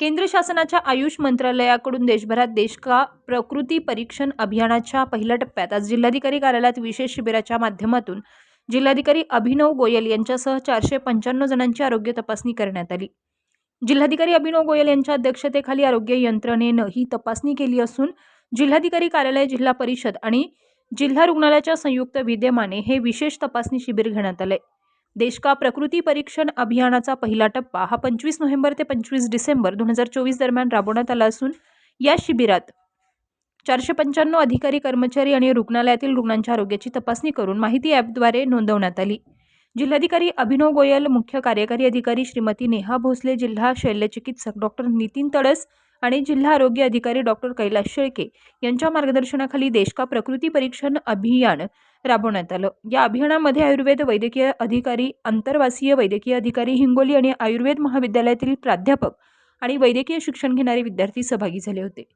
केंद्र शासनाच्या आयुष मंत्रालयाकडून देशभरात देश का प्रकृती परीक्षण अभियानाच्या पहिल्या टप्प्यात आज जिल्हाधिकारी कार्यालयात विशेष शिबिराच्या माध्यमातून जिल्हाधिकारी अभिनव गोयल यांच्यासह चारशे पंच्याण्णव जणांची आरोग्य तपासणी करण्यात आली. जिल्हाधिकारी अभिनव गोयल यांच्या अध्यक्षतेखाली आरोग्य यंत्रणेनं ही तपासणी केली असून जिल्हाधिकारी कार्यालय जिल्हा परिषद आणि जिल्हा रुग्णालयाच्या संयुक्त विद्यमाने हे विशेष तपासणी शिबिर घेण्यात आले. देश का प्रकृती परीक्षण अभियानाचा पहिला टप्पा. हा पंचवीस नोव्हेंबर ते पंचवीस डिसेंबर दोन हजार चोवीस दरम्यान राबवण्यात आला असून या शिबिरात चारशे पंच्याण्णव अधिकारी कर्मचारी आणि रुग्णालयातील रुग्णांच्या आरोग्याची तपासणी करून माहिती ॲपद्वारे नोंदवण्यात आली. जिल्हाधिकारी अभिनव गोयल मुख्य कार्यकारी अधिकारी श्रीमती नेहा भोसले जिल्हा शल्यचिकित्सक डॉक्टर नितीन तडस आणि जिल्हा आरोग्य अधिकारी डॉक्टर कैलास शेळके यांच्या मार्गदर्शनाखाली देश का प्रकृती परीक्षण अभियान राबवण्यात आलं. या अभियानामध्ये आयुर्वेद वैद्यकीय अधिकारी आंतरवासीय वैद्यकीय अधिकारी हिंगोली आणि आयुर्वेद महाविद्यालयातील प्राध्यापक आणि वैद्यकीय शिक्षण घेणारे विद्यार्थी सहभागी झाले होते.